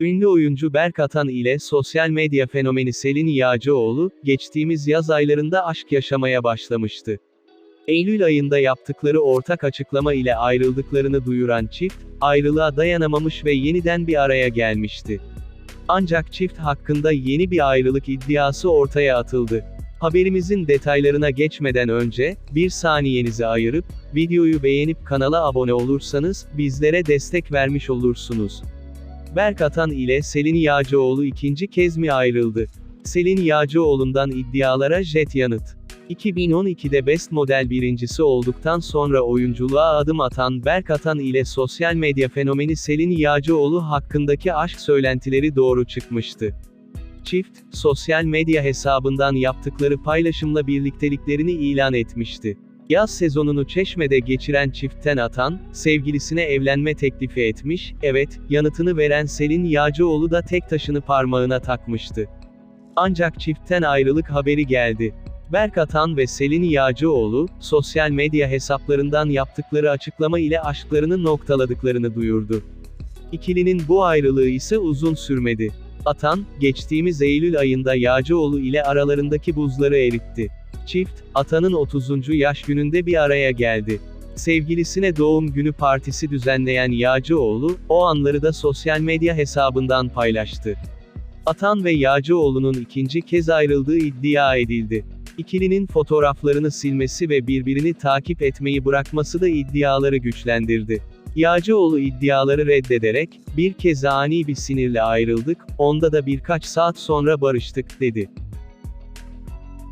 Ünlü oyuncu Berk Atan ile sosyal medya fenomeni Selin Yağcıoğlu, geçtiğimiz yaz aylarında aşk yaşamaya başlamıştı. Eylül ayında yaptıkları ortak açıklama ile ayrıldıklarını duyuran çift, ayrılığa dayanamamış ve yeniden bir araya gelmişti. Ancak çift hakkında yeni bir ayrılık iddiası ortaya atıldı. Haberimizin detaylarına geçmeden önce, bir saniyenizi ayırıp, videoyu beğenip kanala abone olursanız, bizlere destek vermiş olursunuz. Berk Atan ile Selin Yağcıoğlu ikinci kez mi ayrıldı? Selin Yağcıoğlu'ndan iddialara jet yanıt. 2012'de Best Model birincisi olduktan sonra oyunculuğa adım atan Berk Atan ile sosyal medya fenomeni Selin Yağcıoğlu hakkındaki aşk söylentileri doğru çıkmıştı. Çift, sosyal medya hesabından yaptıkları paylaşımla birlikteliklerini ilan etmişti. Yaz sezonunu Çeşme'de geçiren çiftten atan, sevgilisine evlenme teklifi etmiş, evet, yanıtını veren Selin Yağcıoğlu da tek taşını parmağına takmıştı. Ancak çiftten ayrılık haberi geldi. Berk Atan ve Selin Yağcıoğlu, sosyal medya hesaplarından yaptıkları açıklama ile aşklarını noktaladıklarını duyurdu. İkilinin bu ayrılığı ise uzun sürmedi. Atan, geçtiğimiz Eylül ayında Yağcıoğlu ile aralarındaki buzları eritti. Çift, Atan'ın 30. yaş gününde bir araya geldi. Sevgilisine doğum günü partisi düzenleyen Yağcıoğlu, o anları da sosyal medya hesabından paylaştı. Atan ve Yağcıoğlu'nun ikinci kez ayrıldığı iddia edildi. İkilinin fotoğraflarını silmesi ve birbirini takip etmeyi bırakması da iddiaları güçlendirdi. Yağcıoğlu iddiaları reddederek, bir kez ani bir sinirle ayrıldık, onda da birkaç saat sonra barıştık, dedi.